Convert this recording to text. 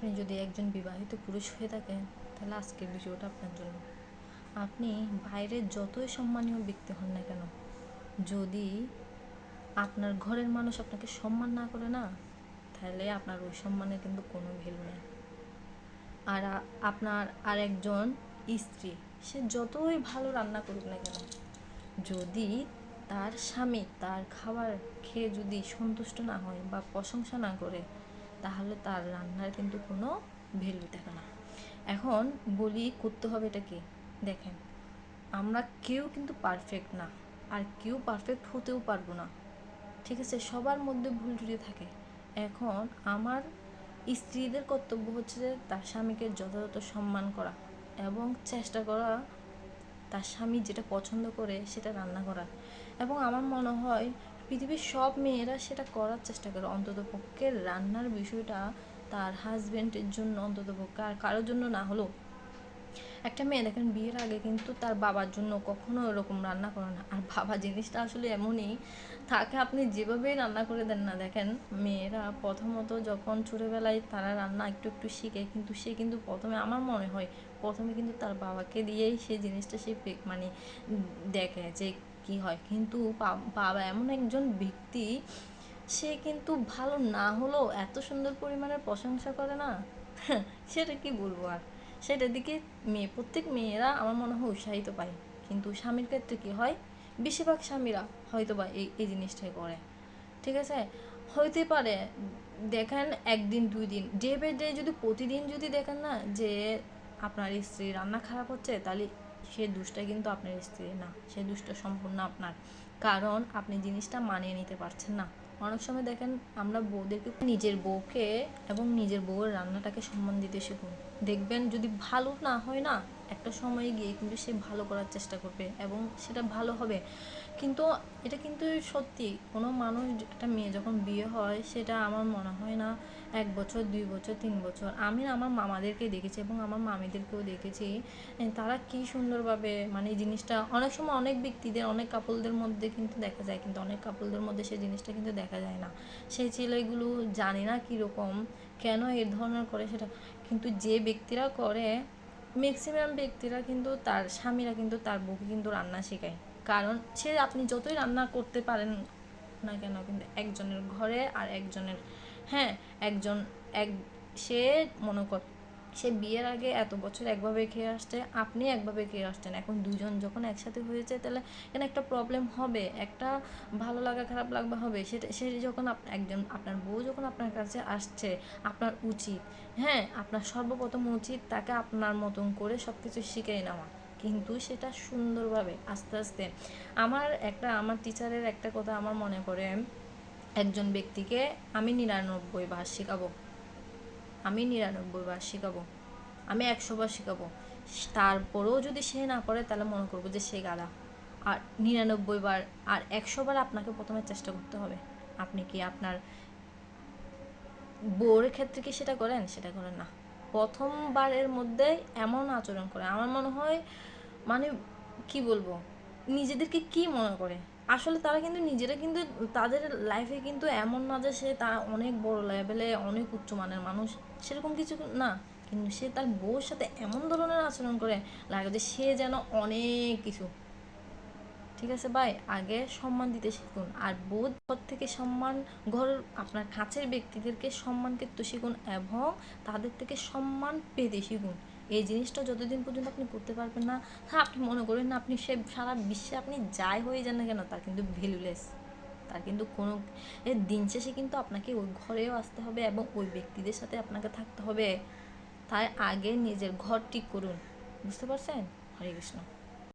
আপনি যদি একজন বিবাহিত পুরুষ হয়ে থাকেন, তাহলে আজকের ভিডিওটা আপনার জন্য। আপনি বাইরের যতই সম্মানীয় ব্যক্তি হন না কেন, যদি আপনার ঘরের মানুষ আপনাকে সম্মান না করে না, তাহলে আপনার ওই সম্মানের কিন্তু কোনো ভ্যালু নেই। আর আপনার আর একজন স্ত্রী, সে যতই ভালো রান্না করুক না কেন, যদি তার স্বামী তার খাবার খেয়ে যদি সন্তুষ্ট না হয় বা প্রশংসা না করে তাহলে তার রান্নার কিন্তু কোনো ভ্যালু থাকে না। এখন বলি করতে হবে এটা কি? দেখেন, আমরা কেউ কিন্তু পারফেক্ট না, আর কেউ পারফেক্ট হতেও পারব না। ঠিক আছে, সবার মধ্যে ভুল ত্রুটি থাকে। এখন আমার স্ত্রীদের কর্তব্য হচ্ছে যে তার স্বামীকে যথাযথ সম্মান করা এবং চেষ্টা করা তার স্বামী যেটা পছন্দ করে সেটা রান্না করা এবং আমার মনে হয় পৃথিবীর সব মেয়েরা সেটা করার চেষ্টা করে। অন্তত পক্ষে রান্নার বিষয়টা তার হাজবেন্ডের জন্য অন্তত পক্ষে আর কারোর জন্য না হলেও একটা মেয়ে দেখেন, বিয়ের আগে কিন্তু তার বাবার জন্য কখনো এরকম রান্না করে না। আর বাবা জিনিসটা আসলে এমনই, তাকে আপনি যেভাবেই রান্না করে দেন না দেখেন, মেয়েরা প্রথমত যখন ছোটোবেলায় তারা রান্না একটু একটু শিখে, কিন্তু সে কিন্তু প্রথমে আমার মনে হয়, প্রথমে কিন্তু তার বাবাকে দিয়েই সে জিনিসটা সে মানে দেখে যে কি হয়। কিন্তু বাবা এমন একজন ব্যক্তি, সে কিন্তু ভালো না হলেও এত সুন্দর পরিমাণের প্রশংসা করে না। সেটা কি বলব আর? সেটার দিকে মেয়ে, প্রত্যেক মেয়েরা আমার মনে হয় উৎসাহিত পায়। কিন্তু স্বামীর ক্ষেত্রে কী হয়? বেশিরভাগ স্বামীরা হয়তো বা এই এই জিনিসটাই করে। ঠিক আছে? হইতে পারে, দেখেন একদিন, দুই দিন ডে বাই ডে যদি প্রতিদিন যদি দেখেন না যে আপনার স্ত্রী রান্না খারাপ হচ্ছে, তাহলে সে দুষ্টা কিন্তু আপনার স্ত্রী না। সে দুষ্ট সম্পূর্ণ আপনার। কারণ আপনি জিনিসটা মানিয়ে নিতে পারছেন না। অনেক সময় দেখেন আমরা বউদেরকে, নিজের বউকে এবং নিজের বউয়ের রান্নাটাকে সম্মান দিতে শিখুন। দেখবেন যদি ভালো না হয় না, একটা সময় গিয়ে কিন্তু সে ভালো করার চেষ্টা করবে এবং সেটা ভালো হবে। কিন্তু এটা কিন্তু সত্যি, কোনো মানুষ একটা মেয়ে যখন বিয়ে হয়, সেটা আমার মনে হয় না এক বছর, দুই বছর, তিন বছর। আমি আমার মামাদেরকে দেখেছি এবং আমার মামিদেরকেও দেখেছি তারা কি সুন্দরভাবে মানে এই জিনিসটা, অনেক সময় অনেক ব্যক্তিদের, অনেক কাপলদের মধ্যে কিন্তু দেখা যায়, কিন্তু অনেক কাপলদের মধ্যে সেই জিনিসটা কিন্তু দেখা যায় না। সেই ছেলেগুলো জানি না কীরকম, কেন এই ধরনের করে সেটা। কিন্তু যে ব্যক্তিরা করে ম্যাক্সিমাম ব্যক্তিরা কিন্তু তার, স্বামীরা কিন্তু তার বউকে কিন্তু রান্না শেখায়। কারণ সে, আপনি যতই রান্না করতে পারেন না কেন, কিন্তু একজনের ঘরে আর একজনের হ্যাঁ একজন, এক, সে মনে কর সে বিয়ের আগে এত বছর একভাবে খেয়ে আসছে, আপনি একভাবে খেয়ে আসছেন। এখন দুজন যখন একসাথে হয়েছে, তাহলে এখানে একটা প্রবলেম হবে, একটা ভালো লাগা, খারাপ লাগবা হবে। সেটা, সে যখন একজন, আপনার বউ যখন আপনার কাছে আসছে, আপনার উচিত হ্যাঁ আপনার সর্বপ্রথম উচিত তাকে আপনার মতন করে সব কিছু শিখিয়ে নেওয়া। কিন্তু সেটা সুন্দরভাবে, আস্তে আস্তে। আমার একটা, আমার টিচারের একটা কথা আমার মনে পড়ে, একজন ব্যক্তিকে আমি নিরানব্বই বার শেখাবো। আমি নিরানব্বই বার শেখাবো। আমি একশো বার শেখাবো। তারপরেও যদি সে না পারে তাহলে মনে করব যে সে গালা আর নিরানব্বই বার আর একশো বার আপনাকে প্রথমে চেষ্টা করতে হবে। আপনি কি আপনার বউয়ের ক্ষেত্রে কি সেটা করেন? সেটা করেন না। প্রথমবারের মধ্যে এমন আচরণ করে। আমার মনে হয় মানে কি বলব? নিজেদেরকে কি মনে করে? আসলে তারা কিন্তু নিজেরা কিন্তু তাদের লাইফে কিন্তু এমন না যে সে তারা অনেক বড় লেভেলে অনেক উচ্চমানের মানুষ। সেরকম কিছু না। কিন্তু সে তার বউর সাথে এমন ধরনের আচরণ করে, লাগে যে সে যেন অনেক কিছু। ঠিক আছে ভাই? আগে সম্মান দিতে শিখুন। আর বোধ ঘর থেকে সম্মান, ঘর আপনার কাছের ব্যক্তিদেরকে সম্মান করতে শিখুন এবং তাদের থেকে সম্মান পেতে শিখুন। এই জিনিসটা যতদিন পর্যন্ত আপনি করতে পারবেন না হ্যাঁ আপনি মনে করেন না আপনি সে সারা বিশ্বে আপনি যাই হয়ে যান না কেন, তার কিন্তু ভ্যালুলেস তার কিন্তু কোনো দিন শেষে কিন্তু আপনাকে ওই ঘরেও আসতে হবে এবং ওই ব্যক্তিদের সাথে আপনাকে থাকতে হবে। তাই আগে নিজের ঘর ঠিক করুন। বুঝতে পারছেন? হরে কৃষ্ণ।